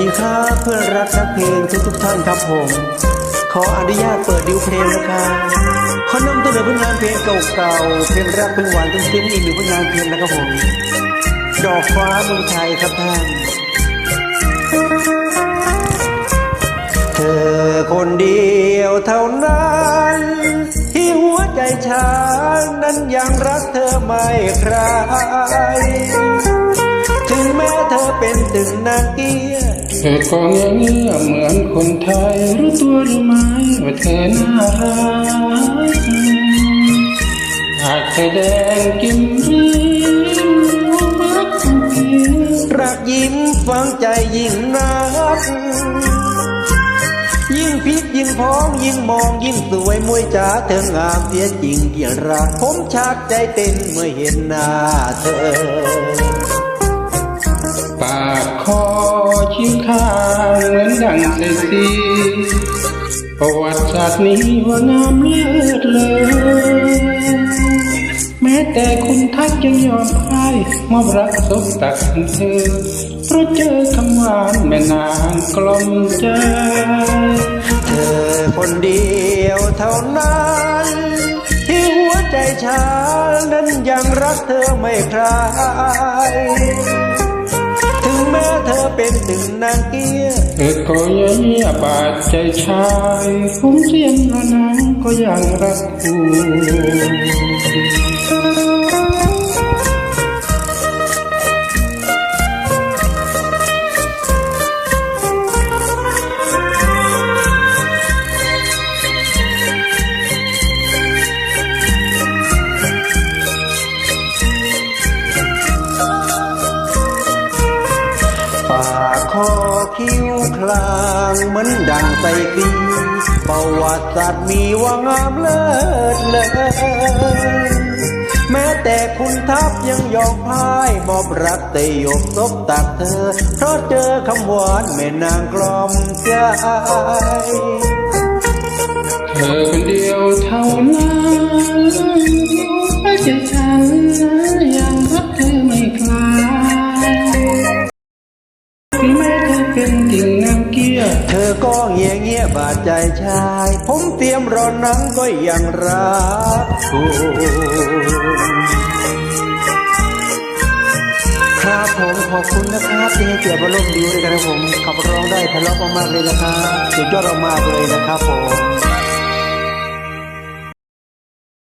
ดีครับเพื่อนรักนักเพลงทุกทุกท่านครับผม ขออนุญาตเปิดดิวเพลงนะครับขอนำเสนอผลงานเพลงเก่าๆเพลงรักเพลงหวานซึ้งๆอีกหนึ่งผลงานเพลงนะครับผมดอกฟ้าเมืองไทยครับท่านเธอคนเดียวเท่านั้นที่หัวใจฉันนั้นยังรักเธอไม่ใครถึงแม้เธอเป็นถึงนางเกีย เธอก็เงเงื่อเหมือนคนไทยรู้ตัวหรือไม่ว่าเธอน่ารักหากเธอแดงกิมรีรักรักยิ้มฟังใจยิ่งนัก ยิ่งพลิกยิ่งพ้องยิ่งมองยิ่งสวยมวยจ๋าเธองามเสียจริงเกี่ยรักผมชักใจเต้นเมื่อเห็นหน้าเธอ ประวัติศาสตร์นี้ว่างามเลิศเลย แม้แต่คุณทักยังยอมพ่ายมอบรักสบตักเธอ เพราะเจอคำหวานแม่นางกลมใจ เธอคนเดียวเท่านั้น ที่หัวใจฉันนั้นยังรักเธอไม่คลาย แม้เธอเป็นถึงนางเกียเธอก็ยังเงียบาดใจชายผมเสียงระนังก็ยังรักคุณ ปากคอคิ้วคลางเหมือนดังไตปีประวัติศาสตร์มีว่างามเลิศเลยแม้แต่คุณทัพยังยอมพ่ายมอบรักแต่ยกซบตักเธอ เพราะเจอคำหวานแม่นางกล่อมใจเธอคนเดียวเท่านั้นไม่ใช่ เธอก็เงียเงียบาดใจชาย ผมเตรียมรอนังก็ยังรักคุณครับผมขอบคุณนะครับที่ให้เกียรติมาร่วมดีด้วยกันนะผมขับร้องได้ทะเลาะมากๆเลยนะครับสุดยอดมากเลยนะครับผม